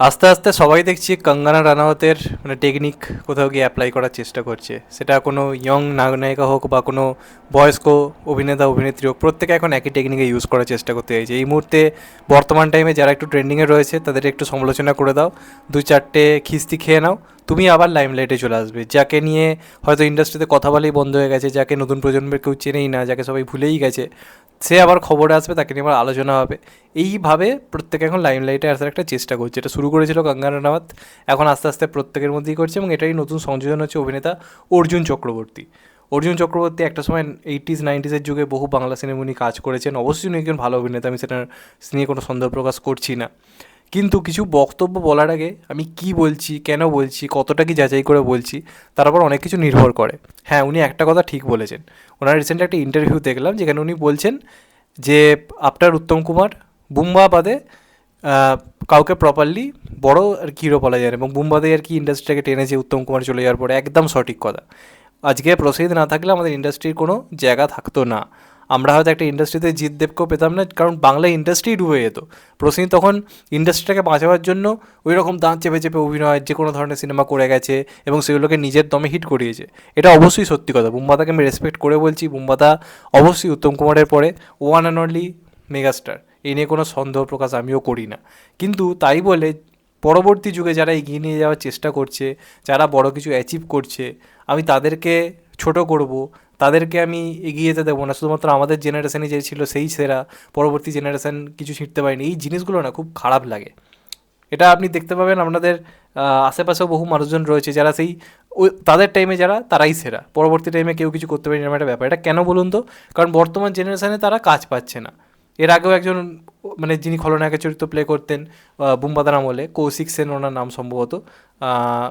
আস্তে আস্তে সবাই দেখছি কঙ্গনা রানাওয়াতের মানে টেকনিক কোথাও গিয়ে অ্যাপ্লাই করার চেষ্টা করছে। সেটা কোনো ইয়ং নায়িকা হোক বা কোনো বয়স্ক অভিনেতা, অভিনেত্রী হোক, প্রত্যেকে এখন একই টেকনিকে ইউজ করার চেষ্টা করতে চাইছে। এই মুহূর্তে বর্তমান টাইমে যারা একটু ট্রেন্ডিংয়ে রয়েছে, তাদের একটু সমালোচনা করে দাও। দু চারটে খিস্তি খেয়ে নাও। তুমি আবার লাইমলাইটে চলে আসবে। যাকে নিয়ে হয়তো ইন্ডাস্ট্রিতে কথা বলেই বন্ধ হয়ে গেছে, যাকে নতুন প্রজন্মের কেউ চেনেই না, যাকে সবাই ভুলেই গেছে সে আবার খবরে আসবে, তাকে নিয়ে আবার আলোচনা হবে। এইভাবে প্রত্যেকে এখন লাইমলাইটে আসার একটা চেষ্টা করছে। এটা শুরু করেছিল গঙ্গা রানাওয়াত, এখন আস্তে আস্তে প্রত্যেকের মধ্যেই করছে এবং এটাই নতুন সংযোজন হচ্ছে অভিনেতা অর্জুন চক্রবর্তী। অর্জুন চক্রবর্তী একটা সময় এইটিস নাইনটিসের যুগে বহু বাংলা সিনেমা উনি কাজ করেছেন। অবশ্যই উনি একজন ভালো অভিনেতা, আমি সেটা নিয়ে কোনো সন্দেহ প্রকাশ করছি না। কিন্তু কিছু বক্তব্য বলার আগে আমি কি বলছি, কেন বলছি, কতটা কি যাচাই করে বলছি, তার উপর অনেক কিছু নির্ভর করে। হ্যাঁ উনি একটা কথা ঠিক বলেছেন। ওনার রিসেন্ট একটা ইন্টারভিউ দেখলাম যেখানে উনি বলছেন যে, আপনার উত্তম কুমার বুম্বা বাদে কাউকে প্রপারলি বড় আর কি হিরো বলা যায় এবং বুম্বাদে আর কি ইন্ডাস্ট্রিটাকে টেনেছে উত্তম কুমার চলে যাওয়ার পরে, একদম সঠিক কথা। আজকে প্রসিদ্ধ না থাকলে আমাদের ইন্ডাস্ট্রির কোনো জায়গা থাকতো না। আমরা হয়তো একটা ইন্ডাস্ট্রিতে জিৎ দেবকেও পেতাম না, কারণ বাংলা ইন্ডাস্ট্রি ডুবে যেত। প্রসেন তখন ইন্ডাস্ট্রিটাকে বাঁচাবার জন্য ওই রকম দাঁত চেপে চেপে অভিনয়, যে কোনো ধরনের সিনেমা করে গেছে এবং সেগুলোকে নিজের দমে হিট করিয়েছে। এটা অবশ্যই সত্যি কথা। বুম্বাদাকে আমি রেসপেক্ট করে বলছি। বুম্বাদা অবশ্যই উত্তম কুমারের পরে ওয়ান অ্যান্ড অনলি মেগাস্টার এই নিয়ে কোনো সন্দেহ প্রকাশ আমিও করি না। কিন্তু তাই বলে পরবর্তী যুগে যারা এগিয়ে নিয়ে যাওয়ার চেষ্টা করছে, যারা বড় কিছু অ্যাচিভ করছে, আমি তাদেরকে ছোট করব। তাদেরকে আমি এগিয়ে যেতে দেবো না। শুধুমাত্র আমাদের জেনারেশনে যে ছিল সেই সেরা, পরবর্তী জেনারেশান কিছু শিখতে পারেনি। এই জিনিসগুলো না খুব খারাপ লাগে। এটা আপনি দেখতে পাবেন আপনাদের আশেপাশেও বহু মানুষজন রয়েছে যারা সেই তাদের টাইমে যারা, তারাই সেরা। পরবর্তী টাইমে কেউ কিছু করতে পারেনি এরকম একটা ব্যাপার। এটা কেন বলুন তো? কারণ বর্তমান জেনারেশানে তারা কাজ পাচ্ছে না। এর আগেও একজন মানে যিনি খলনায়কের চরিত্র প্লে করতেন বুম্বাদার আমলে, কৌশিক সেন ওনার নাম সম্ভবত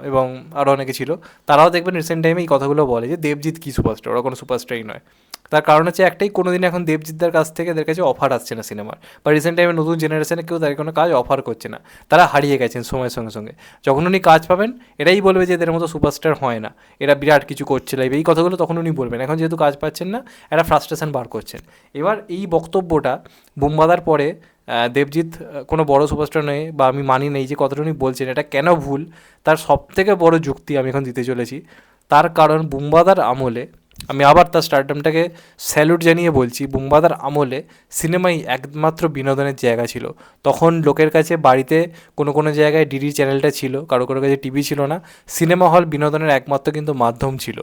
এবং আরও অনেকে ছিল, তারাও দেখবেন রিসেন্ট টাইমে এই কথাগুলো বলে যে দেবজিৎ কী সুপারস্টার ওরা কোনো সুপারস্টারই নয়। তার কারণ হচ্ছে একটাই কোনো দিন এখন দেবজিৎদার কাছ থেকে এদের কাছে অফার আসছে না সিনেমার বা রিসেন্ট টাইমে নতুন জেনারেশনে কেউ তাদের কোনো কাজ অফার করছে না। তারা হারিয়ে গেছেন সময়ের সঙ্গে সঙ্গে। যখন উনি কাজ পাবেন, এরাই বলবে যে এদের মতো সুপারস্টার হয় না। এরা বিরাট কিছু করছে লাইভ এই কথাগুলো তখন উনি বলবেন। এখন যেহেতু কাজ পাচ্ছেন না, এরা ফ্রাস্ট্রেশন বার করছেন। এবার এই বক্তব্যটা বুম্বাদার পরে দেবজিৎ কোনো বড় সুপারস্টার নয় বা আমি মানি নেই যে কথাটা উনি বলছেন, এটা কেন ভুল? তার সবথেকে বড় যুক্তি আমি এখন দিতে চলেছি। তার কারণ বুম্বাদার আমলে, আমি আবার তার স্টারডামটাকে স্যালুট জানিয়ে বলছি, বুম্বাদার আমলে সিনেমাই একমাত্র বিনোদনের জায়গা ছিল। তখন লোকের কাছে বাড়িতে কোনো কোনো জায়গায় ডিডি চ্যানেলটা ছিল, কারও কারও কাছে টিভি ছিল না। সিনেমা হল বিনোদনের একমাত্র কিন্তু মাধ্যম ছিল।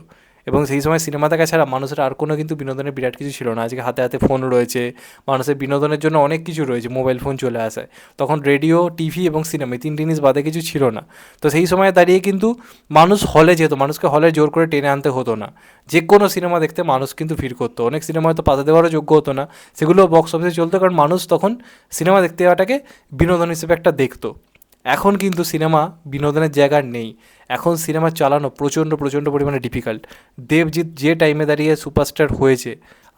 এবং সেই সময় সিনেমা দেখা ছাড়া মানুষের আর কোনো কিন্তু বিনোদনের বিরাট কিছু ছিল না। আজকে হাতে হাতে ফোন রয়েছে, মানুষের বিনোদনের জন্য অনেক কিছু রয়েছে, মোবাইল ফোন চলে আসে। তখন রেডিও, টিভি এবং সিনেমা তিন জিনিস বাদে কিছু ছিল না। তো সেই সময় দাঁড়িয়ে কিন্তু মানুষ হলে যেত, মানুষকে হলে জোর করে টেনে আনতে হতো না। যে কোনো সিনেমা দেখতে মানুষ কিন্তু ভিড় করতো। অনেক সিনেমা হয়তো পাতা দেওয়ারও যোগ্য হতো না। সেগুলো বক্স অফিসে চলতো কারণ মানুষ তখন সিনেমা দেখতে যাওয়াটাকে বিনোদন হিসেবে একটা দেখতো। এখন কিন্তু সিনেমা বিনোদনের জায়গা নেই। এখন সিনেমা চালানো প্রচণ্ড প্রচণ্ড পরিমাণে ডিফিকাল্ট দেবজিৎ যে টাইমে দাঁড়িয়ে সুপারস্টার হয়েছে,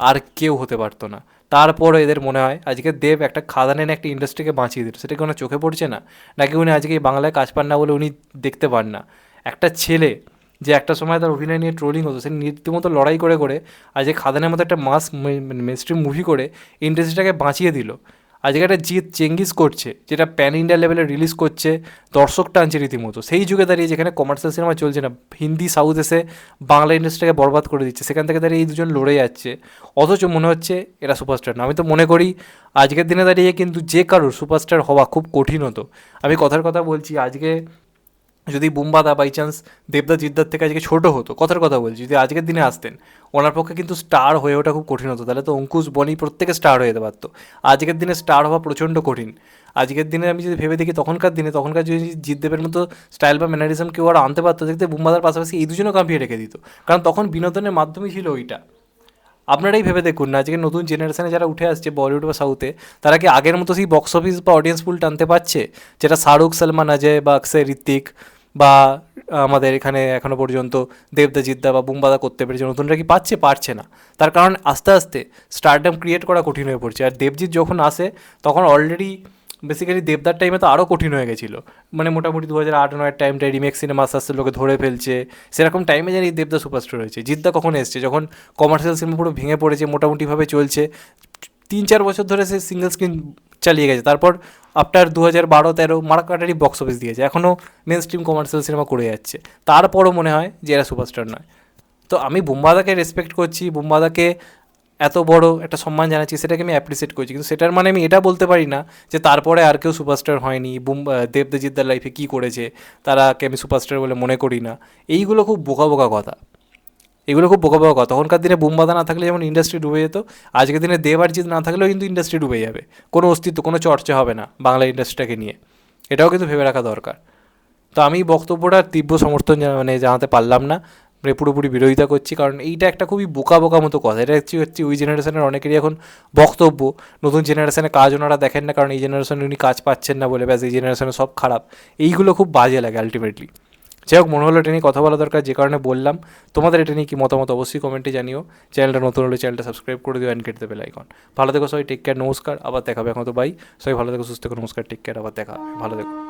আর কেউ হতে পারতো না। তারপরও এদের মনে হয়, আজকে দেব একটা খাদান এনে একটা ইন্ডাস্ট্রিকে বাঁচিয়ে দিল। সেটা কি ওনার চোখে পড়ছে না? নাকি উনি আজকে এই বাংলায় কাজ পান না বলে উনি দেখতে পান না? একটা ছেলে যে একটা সময় তার অভিনয় নিয়ে ট্রোলিং হতো, সে রীতিমতো লড়াই করে করে আজকে খাদানের মতো একটা মাস মেনস্ট্রিম মুভি করে ইন্ডাস্ট্রিটাকে বাঁচিয়ে দিল। আজকে একটা জিৎ চেঙ্গিস করছে, যেটা প্যান ইন্ডিয়া লেভেলে রিলিজ করছে দর্শক টানছে রীতিমতো। সেই যুগে দাঁড়িয়ে যেখানে কমার্শিয়াল সিনেমা চলছে না, হিন্দি সাউথ এসে বাংলা ইন্ডাস্ট্রিকে বরবাদ করে দিচ্ছে, সেখান থেকে দাঁড়িয়ে এই দুজন লড়ে যাচ্ছে। অথচ মনে হচ্ছে এরা সুপারস্টার না। আমি তো মনে করি আজকের দিনে দাঁড়িয়ে কিন্তু যে কারোর সুপারস্টার হওয়া খুব কঠিন হতো। আমি কথার কথা বলছি, আজকে যদি বুম্বাদা বাই চান্স দেবদা জিদ্দার থেকে আজকে ছোটো হতো, কথার কথা বলছি, যদি আজকের দিনে আসতেন, ওনার পক্ষে কিন্তু স্টার হয়ে ওঠা খুব কঠিন হতো, তাহলে তো অঙ্কুশ বনি প্রত্যেকে স্টার হয়ে যেতে পারতো। আজকের দিনে স্টার হওয়া প্রচণ্ড কঠিন। আজকের দিনে আমি যদি ভেবে দেখি তখনকার দিনে, তখনকার যদি জিদ্দেবের মতো স্টাইল বা ম্যানারিজম কেউ আর আনতে পারতো, দেখতে বুম্বাদার পাশাপাশি এই দুজনও কাঁপিয়ে রেখে দিত। কারণ তখন বিনোদনের মাধ্যমই ছিল ওইটা। আপনারাই ভেবে দেখুন না আজকে নতুন জেনারেশনে যারা উঠে আসছে বলিউড বা সাউথে তারা কি আগের মতো সেই বক্স অফিস বা অডিয়েন্স পুল টানতে পারছে? যেটা শাহরুখ, সালমান, অজয় বা অক্ষয় ঋত্বিক বা আমাদের এখানে এখনও পর্যন্ত দেবদা, জিদ্দা বা বুম্বাদা করতে পেরেছে, নতুনরা কি পাচ্ছে, পারছে না। তার কারণ আস্তে আস্তে স্টারডাম ক্রিয়েট করা কঠিন হয়ে পড়ছে। আর দেবজিৎ যখন আসে, তখন অলরেডি বেসিক্যালি দেবদার টাইমে তো আরও কঠিন হয়ে গেছিল। মানে মোটামুটি দু হাজার আট নয়ের টাইমটা রিমেক্স সিনেমা আস্তে আস্তে লোকে ধরে ফেলছে। সেরকম টাইমে জানি দেবদা সুপারস্টার হয়েছে। জিদ্দা কখন এসছে? যখন কমার্শিয়াল সিনেমা পুরো ভেঙে পড়েছে, মোটামুটিভাবে চলছে। তিন, চার বছর ধরে সে সিঙ্গেল স্ক্রিন চালিয়ে গেছে। তারপর আফটার দু হাজার বারো, তেরো মারাকাটারি বক্স অফিস দিয়েছে। এখনও মেন স্ট্রিম কমার্শিয়াল সিনেমা করে যাচ্ছে। তারপরও মনে হয় যে এরা সুপারস্টার নয়। তো আমি বুম্বাদাকে রেসপেক্ট করছি, বুম্বাদাকে এত বড় একটা সম্মান জানাচ্ছি, সেটাকে আমি অ্যাপ্রিসিয়েট করছি। কিন্তু সেটার মানে আমি এটা বলতে পারি না যে তারপরে আর কেউ সুপারস্টার হয়নি, বুম দেবদেজিদ্দার লাইফে কী করেছে তারাকে আমি সুপারস্টার বলে মনে করি না। এইগুলো খুব বোকা বোকা কথা। এগুলো খুব বোকা বোকা তখনকার দিনে বুম্বাদা না থাকলে যেমন ইন্ডাস্ট্রি ডুবে যেত, আজকের দিনে দেব আর না থাকলেও কিন্তু ইন্ডাস্ট্রি ডুবে যাবে। কোনো অস্তিত্ব, কোনো চর্চা হবে না বাংলা ইন্ডাস্ট্রিটাকে নিয়ে। এটাও কিন্তু ভেবে রাখা দরকার। তো আমি বক্তব্যটা তীব্র সমর্থন মানে জানাতে পারলাম না। মানে পুরোপুরি বিরোধিতা করছি, কারণ এইটা একটা খুবই বোকা বোকা মতো কথা। এটা হচ্ছে হচ্ছে ওই জেনারেশনের অনেকেরই এখন বক্তব্য। নতুন জেনারেশনে কাজ ওনারা দেখেন না, কারণ এই জেনারেশনে উনি কাজ পাচ্ছেন না বলে ব্যাস, এই জেনারেশনে সব খারাপ। এইগুলো খুব বাজে লাগে আলটিমেটলি যাই হোক, মনে হলো এটা নিয়ে কথা বলা দরকার, যে কারণে বললাম। তোমাদের এটা নিয়ে কি মতামত অবশ্যই কমেন্টে জানিও। চ্যানেলটা নতুন হলে চ্যানেলটা সাবস্ক্রাইব করে দিও অ্যান্ড কেটে দেবে লাইকন ভালো থেকো সবাই টেক কেয়ার নমস্কার, আবার দেখাবে এখন তো বাই সবাই ভালো থেকো, সুস্থ থেকো, নমস্কার টেক কেয়ার আবার দেখা। ভালো থেকো।